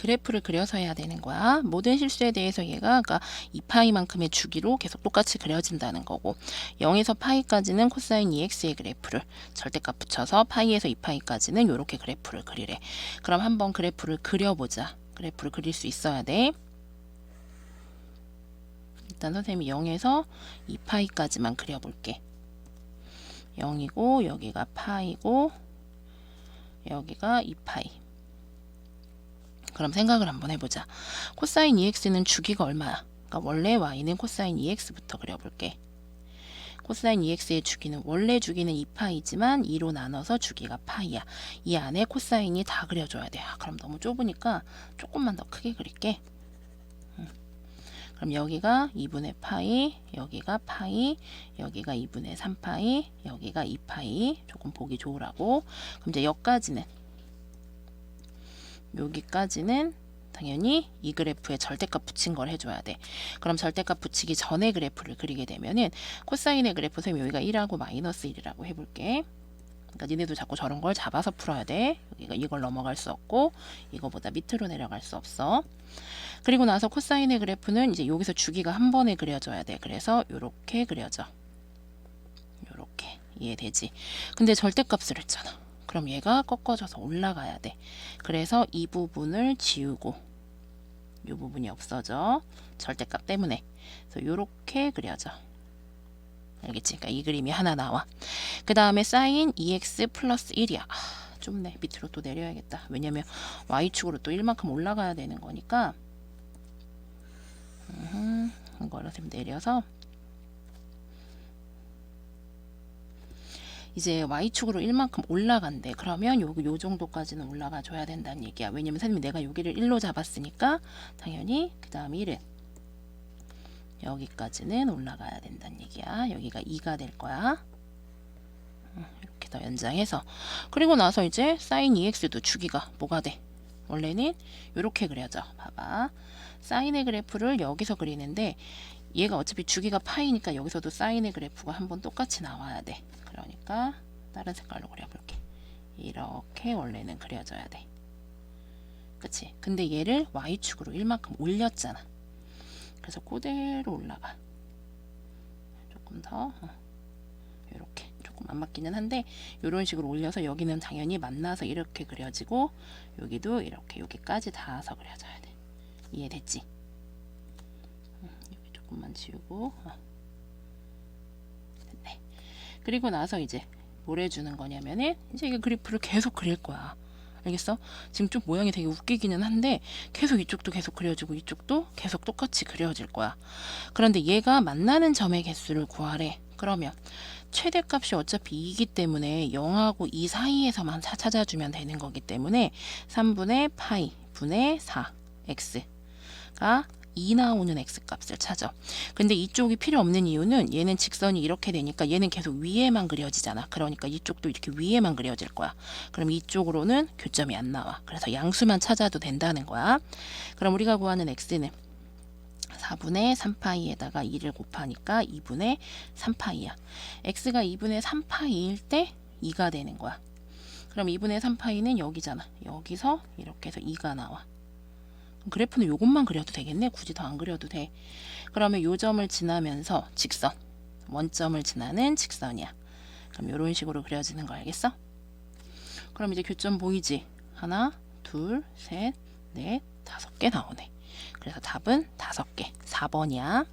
그래프를 그려서 해야 되는 거야. 모든 실수에 대해서 얘가 그러니까 2파이만큼의 주기로 계속 똑같이 그려진다는 거고 0에서 파이까지는 코사인 2x의 그래프를 절대값 붙여서 파이에서 2파이까지는 이렇게 그래프를 그리래. 그럼 한번 그래프를 그려보자. 그래프를 그릴 수 있어야 돼. 일단 선생님이 0에서 2파이까지만 그려볼게. 0이고 여기가 파이고 여기가 2파이. 그럼 생각을 한번 해보자. 코사인 2x는 주기가 얼마야? 그러니까 원래 y는 코사인 2x부터 그려볼게. 코사인 2x의 주기는 원래 주기는 2파이지만 2로 나눠서 주기가 파이야. 이 안에 코사인이 다 그려줘야 돼. 아, 그럼 너무 좁으니까 조금만 더 크게 그릴게. 음. 그럼 여기가 2분의 파이, 여기가 파이, 여기가 2분의 3파이, 여기가 2파이. 조금 보기 좋으라고. 그럼 이제 여기까지는 여기까지는 당연히 이 그래프에 절대값 붙인 걸 해줘야 돼. 그럼 절대값 붙이기 전에 그래프를 그리게 되면은 코사인의 그래프 선생님 여기가 1하고 마이너스 1이라고 해볼게. 그러니까 니네도 자꾸 저런 걸 잡아서 풀어야 돼. 여기가 이걸 넘어갈 수 없고 이거보다 밑으로 내려갈 수 없어. 그리고 나서 코사인의 그래프는 이제 여기서 주기가 한 번에 그려져야 돼. 그래서 이렇게 그려져. 이렇게 이해되지? 근데 절대값을 했잖아. 그럼 얘가 꺾어져서 올라가야 돼. 그래서 이 부분을 지우고 이 부분이 없어져. 절대값 때문에. 그래서 이렇게 그려져. 알겠지? 그러니까 이 그림이 하나 나와. 그 다음에 사인 2x 플러스 1이야. 아, 좁네. 밑으로 또 내려야겠다. 왜냐면 y축으로 또 1만큼 올라가야 되는 거니까. 음, 이거를 좀 내려서 이제 y축으로 1만큼 올라간대. 그러면 요, 요 정도까지는 올라가 줘야 된다는 얘기야. 왜냐면 선생님이 내가 여기를 1로 잡았으니까 당연히 그 다음 1은 여기까지는 올라가야 된다는 얘기야. 여기가 2가 될 거야. 음, 이렇게 더 연장해서 그리고 나서 이제 사인 2x도 주기가 뭐가 돼? 원래는 이렇게 그려져. 봐봐. 사인의 그래프를 여기서 그리는데 얘가 어차피 주기가 파이니까 여기서도 사인의 그래프가 한번 똑같이 나와야 돼. 그러니까 다른 색깔로 그려볼게. 이렇게 원래는 그려져야 돼. 그치? 근데 얘를 y축으로 1만큼 올렸잖아. 그래서 그대로 올라가. 조금 더 이렇게 조금 안 맞기는 한데 이런 식으로 올려서 여기는 당연히 만나서 이렇게 그려지고 여기도 이렇게 여기까지 닿아서 그려져야 돼. 이해됐지? 조금만 지우고 어. 됐네. 그리고 나서 이제 뭘 해주는 거냐면은 이제 이게 그래프를 계속 그릴 거야. 알겠어? 지금 좀 모양이 되게 웃기기는 한데 계속 이쪽도 계속 그려지고 이쪽도 계속 똑같이 그려질 거야. 그런데 얘가 만나는 점의 개수를 구하래. 그러면 최대값이 어차피 2이기 때문에 0하고 2 사이에서만 사- 찾아주면 되는 거기 때문에 3분의 파이 분의 4 x가 2 나오는 x 값을 찾아. 근데 이쪽이 필요 없는 이유는 얘는 직선이 이렇게 되니까 얘는 계속 위에만 그려지잖아. 그러니까 이쪽도 이렇게 위에만 그려질 거야. 그럼 이쪽으로는 교점이 안 나와. 그래서 양수만 찾아도 된다는 거야. 그럼 우리가 구하는 x는 4분의 3파이에다가 2를 곱하니까 2분의 3파이야. x가 2분의 3파이일 때 2가 되는 거야. 그럼 2분의 3파이는 여기잖아. 여기서 이렇게 해서 2가 나와. 그래프는 요것만 그려도 되겠네. 굳이 더 안 그려도 돼. 그러면 요 점을 지나면서 직선, 원점을 지나는 직선이야. 그럼 이런 식으로 그려지는 거 알겠어? 그럼 이제 교점 보이지? 하나, 둘, 셋, 넷, 다섯 개 나오네. 그래서 답은 다섯 개. 4번이야.